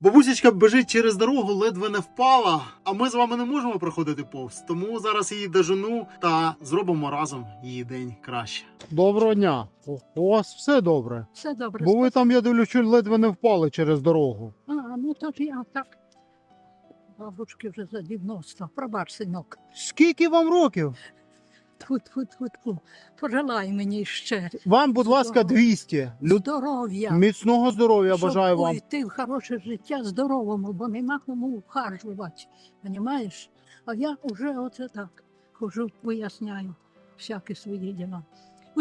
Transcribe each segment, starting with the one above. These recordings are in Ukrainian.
Бабусечка бежить через дорогу, ледве не впала, а ми з вами не можемо проходити повз. Тому зараз її дожену та зробимо разом її день краще. Доброго дня. У вас все добре. Все добре. Бо ви там, я дивлюсь, ледве не впали через дорогу. А, ну то ж я так. Бабушки вже за 90. Пробач, синок. Скільки вам років? Тьфу, тьфу, тьфу, тьфу. Пожелай мені ще Вам, будь ласка, Здорово. 200. Люд... здоров'я. Міцного здоров'я щоб бажаю вам. Йти в хороше життя здоровому, бо нема кому вхажувати. Понімаєш? А я вже оце так хожу, виясняю всякі свої діла.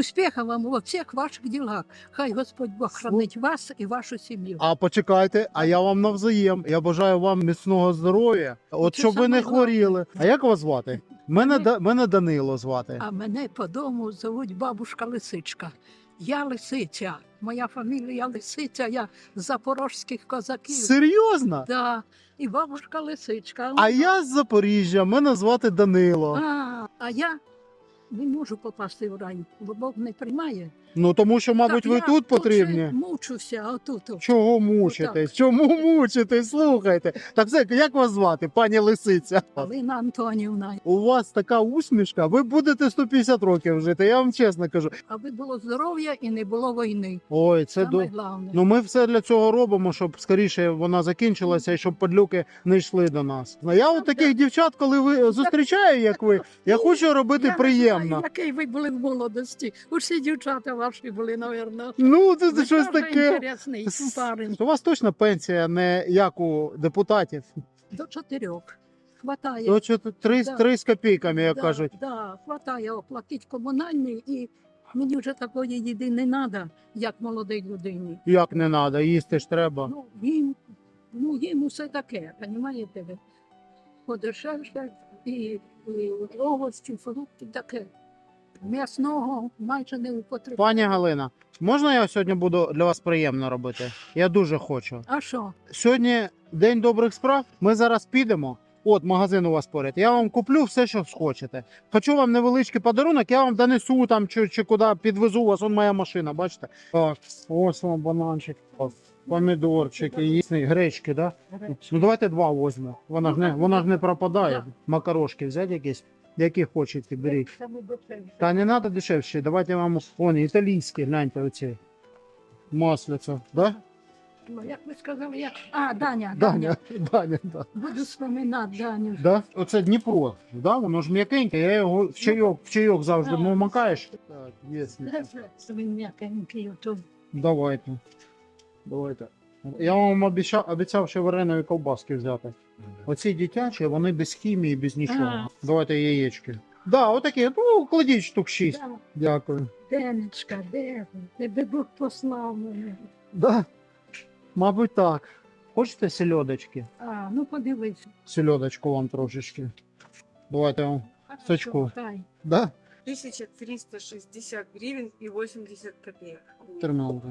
Успіха вам у всіх ваших ділах. Хай Господь Бог хранить вас і вашу сім'ю. А почекайте, а я вам навзаєм. Я бажаю вам міцного здоров'я. От Це щоб ви не саме хворіли. А як вас звати? Мене, Мене- Да- мене Данило звати. А мене по дому зовуть бабушка Лисичка. Я лисиця. Моя фамілія Лисиця, я з запорожських козаків. Серйозно? Да. І бабушка Лисичка. А я з Запоріжжя, мене звати Данило. а, а я не можу попасти в рай, бо Бог не приймає. Ну тому що, мабуть, Так ви я тут потрібні. мучуся, а тут. Чого мучитесь? Чому мучитесь? Слухайте. Так все, як вас звати, пані Лисиця? Галина Антонівна. У вас така усмішка, ви будете 150 років жити, я вам чесно кажу. Аби було здоров'я і не було війни. Ой, це Саме до. головне. Ну ми все для цього робимо, щоб скоріше вона закінчилася і щоб падлюки не йшли до нас. Ну, Я от таких дівчат, коли ви зустрічаю, як ви, я хочу робити Я не приємно. знаю, який ви були в молодості. Усі дівчата ваші були, напевно. Ну, це, це щось таке. інтересний С- У вас точно пенсія не як у депутатів. До чотирьох. Хватає. То що три, Да. три з копійками, як да, кажуть. Да, хватає оплатити комунальні і мені вже такої їди не треба, як молодій людині. Як не треба, їсти ж треба. Ну, їм, ну, їм усе таке, розумієте ви? Подешевше і, і овочі, фрукти таке. М'ясного майже не употребляю. Пані Галина, можна я сьогодні буду для вас приємно робити? Я дуже хочу. А що? Сьогодні день добрих справ. Ми зараз підемо. От магазин у вас поряд. Я вам куплю все, що схочете. Хочу вам невеличкий подарунок, я вам донесу там чи, чи куди підвезу вас. Он моя машина, бачите? Так, ось вам бананчик, так, помідорчики, їсні, гречки, да? Ну давайте два візьмемо. Вона ж не, вона ж не пропадає. Да. Макарошки взяти якісь, які хочете, беріть. Та не треба дешевше, давайте вам вон, італійські, гляньте оці. Масляця, да? Ну, Як ви сказали, як... А, Даня, Даня, Даня, да. Буду споминати Даню. Да? Оце Дніпро, да? воно ж м'якеньке, я його в чайок, в чайок завжди А. ну, макаєш. Так, є. Він м'якенький, ото. Давайте. Давайте. Я вам обіцяв, обіцяв ще вареної ковбаски взяти. Оці дитячі, вони без хімії, без нічого. Ага. Давайте яєчки. Да, отакі, ну, кладіть штук шість. Да. Дякую. Денечка, де ви? Тебе Бог послав мене. Да. Мабуть, так. Хочете сельодочки? А, ну подивись. Сельодочку вам трошечки. Давайте я вам. Сачку. Да? 1360 гривен и 80 копеек. Термінал.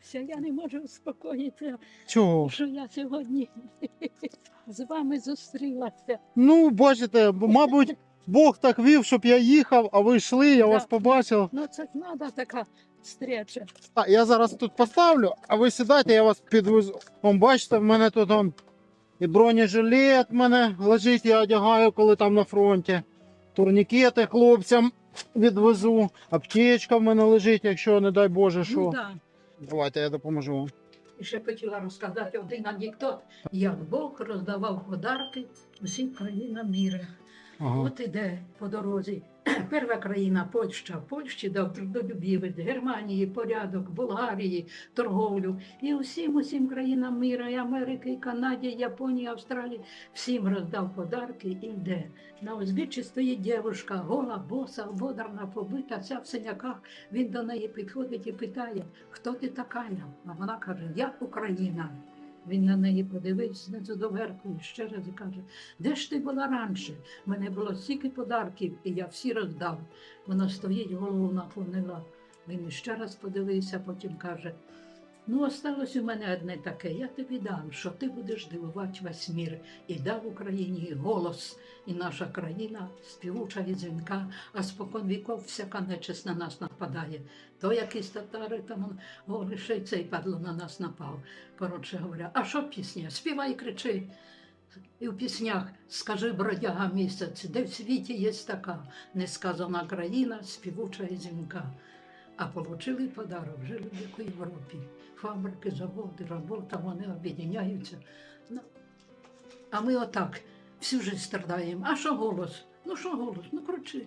Все, я не можу успокоїтися, Чого? що я сьогодні з вами зустрілася. Ну, бачите, мабуть, Бог так вів, щоб я їхав, а ви йшли, я Да. вас побачив. Ну це ж треба така встреча. А, я зараз тут поставлю, а ви сідайте, я вас підвезу. Вон, бачите, в мене тут он, і бронежилет в мене лежить, я одягаю, коли там на фронті. Турнікети хлопцям відвезу. Аптечка в мене лежить, якщо, не дай Боже, що. Ну, да. Давайте я допоможу вам. І ще хотіла розказати один анекдот, як Бог роздавав подарки усім країнам міра. Ага. От іде по дорозі. Перша країна Польща, Польщі дав трудолюбівець, Германії порядок, Болгарії торговлю. І усім усім країнам міра, і Америки, і Канаді, і Японії, Австралії, всім роздав подарки і йде. На узбіччі стоїть дівчинка, гола, боса, ободрана, побита, вся в синяках. Він до неї підходить і питає, хто ти така? А вона каже, я Україна. Він на неї подивився на до верху і ще раз і каже, де ж ти була раніше? У мене було стільки подарків, і я всі роздав. Вона стоїть, голову наклонила. Він ще раз подивився, потім каже: Ну, осталось у мене одне таке. Я тобі дам, що ти будеш дивувати весь мір. І дав Україні голос, і наша країна співуча від дзвінка, а спокон віков всяка нечисть на нас нападає. То якісь татари там говорить, й цей падло на нас напав. Коротше говоря, а що пісня? Співай кричи. І в піснях скажи бродяга місяць, де в світі є така несказана країна, співуча і дзвінка. А получили подарок, жили в Європі. Фабрики, заводи, робота, вони об'єднаються. Ну, а ми отак всю жизнь страдаємо. А що голос? Ну що голос? Ну кричи.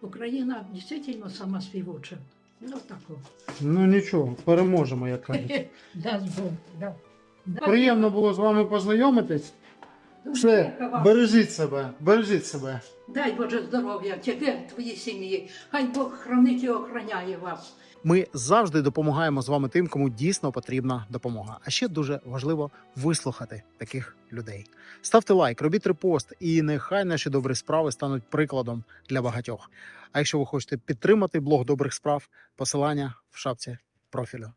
Україна дійсно сама співуча. Ну тако. Ну нічого, переможемо, як кажуть. Да. Да. Приємно було з вами познайомитись. Все, бережіть себе, бережіть себе. Дай Боже здоров'я, тебе, твоїй сім'ї. Хай Бог хранить і охороняє вас. Ми завжди допомагаємо з вами тим, кому дійсно потрібна допомога. А ще дуже важливо вислухати таких людей. Ставте лайк, робіть репост, і нехай наші добрі справи стануть прикладом для багатьох. А якщо ви хочете підтримати блог добрих справ, посилання в шапці профілю.